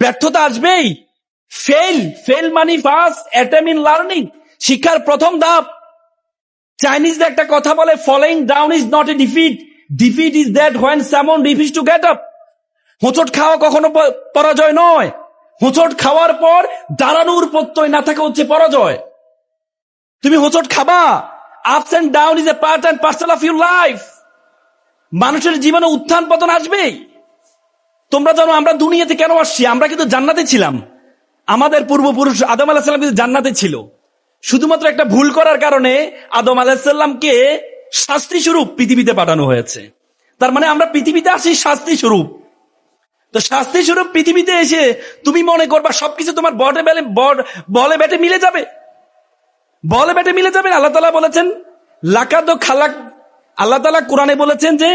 ব্যর্থতা আসবেই। Fail fail মানি ফার্স্ট ইন লার্নিং শিক্ষার প্রথম ধাপ। চাইনিজদের একটা কথা বলে falling down is not a defeat defeat is that when someone refuse to gate up হোঁচট খাওয়া কখনো পরাজয় নয়। হোঁচট খাওয়ার পর দাঁড়ানোর প্রত্যয় না থাকা হচ্ছে পরাজয়। তুমি হোঁচট খাবা। Ups and down is a part and parcel of your life মানুষের জীবনে উত্থান পতন আসবেই। তোমরা জানো, আমরা দুনিয়াতে কেন আসছি? আমরা কিন্তু জান্নাতে ছিলাম। আমাদের পূর্বপুরুষ আদম আলাহিসাল্লাম কিন্তু জান্নাতে ছিল। শুধুমাত্র একটা ভুল করার কারণে আদম আলাহিসাল্লামকে শাস্তি স্বরূপ পৃথিবীতে পাঠানো হয়েছে। তার মানে আমরা পৃথিবীতে আসি শাস্তি স্বরূপ। তো শাস্তি স্বরূপ পৃথিবীতে এসে তুমি মনে করবা সবকিছু তোমার বটে বেলে বলে বেটে মিলে যাবে। বলে বেটে মিলে যাবে, আল্লাহ তালা বলেছেন, লাকাদ খালাক, আল্লাহ তালা কোরআনে বলেছেন যে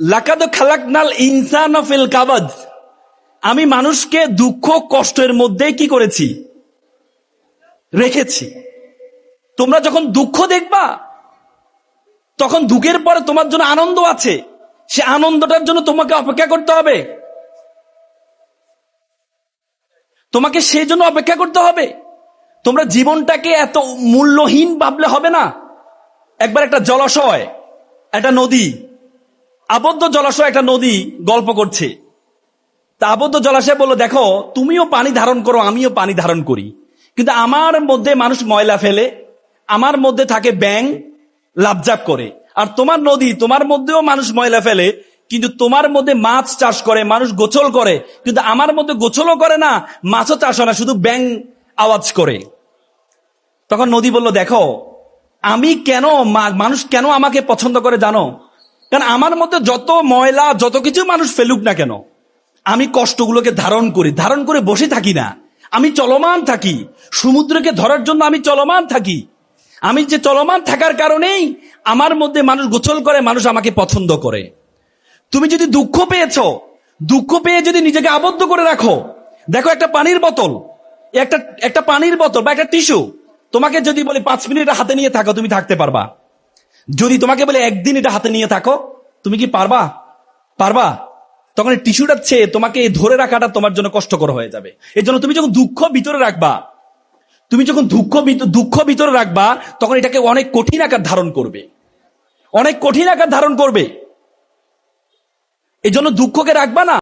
লাকাদ খালাক নাল ইনসান ফিল কাবাদ। আমি মানুষকে দুঃখ, কষ্টের মধ্যে কি করেছি? রেখেছি। তোমরা যখন দুঃখ দেখবা, তখন দুঃখের পরে তোমার জন্য আনন্দ আছে। সে আনন্দটার জন্য তোমাকে অপেক্ষা করতে হবে। তোমাকে সেই জন্য অপেক্ষা করতে হবে। তোমরা জীবনটাকে এত মূল্যহীন ভাবলে হবে না। একবার একটা জলাশয়, একটা নদী আবদ্ধ জলাশয় একটা নদী গল্প করছে। তা আবদ্ধ জলাশয় বলল, দেখো, তুমিও পানি ধারণ করো, আমিও পানি ধারণ করি। কিন্তু আমার মধ্যে মানুষ ময়লা ফেলে, আমার মধ্যে থাকে ব্যাং লাভজাপ করে। আর তোমার নদী, তোমার মধ্যেও মানুষ ময়লা ফেলে, কিন্তু তোমার মধ্যে মাছ চাষ করে, মানুষ গোছল করে। কিন্তু আমার মধ্যে গোছলও করে না, মাছও চাষ হয় না, শুধু ব্যাং আওয়াজ করে। তখন নদী বলল, দেখো, আমি কেন মানুষ কেন আমাকে পছন্দ করে জানো? কারণ আমার মধ্যে যত ময়লা, যত কিছু মানুষ ফেলুক না কেন, আমি কষ্টগুলোকে ধারণ করি, ধারণ করে বসে থাকি না। আমি চলমান থাকি। সমুদ্রকে ধরার জন্য আমি চলমান থাকি। আমি যে চলমান থাকার কারণেই আমার মধ্যে মানুষ গোছল করে, মানুষ আমাকে পছন্দ করে। তুমি যদি দুঃখ পেয়েছ, দুঃখ পেয়ে যদি নিজেকে আবদ্ধ করে রাখো, দেখো একটা পানির বোতল, একটা একটা পানির বোতল বা একটা টিস্যু, তোমাকে যদি বলি পাঁচ মিনিট হাতে নিয়ে থাকো, তুমি থাকতে পারবা। যদি তোমাকে বলে একদিন এটা হাতে নিয়ে থাকো, তুমি কি পারবা? পারবা? তখন এই টিস্যুটা চেয়ে তোমাকে ধরে রাখাটা তোমার জন্য কষ্টকর হয়ে যাবে। এর জন্য তুমি যখন দুঃখ ভিতরে রাখবা, তুমি যখন দুঃখ দুঃখ ভিতরে রাখবা, তখন এটাকে অনেক কঠিন আকার ধারণ করবে। অনেক কঠিন আকার ধারণ করবে। এই জন্য দুঃখকে রাখবা না।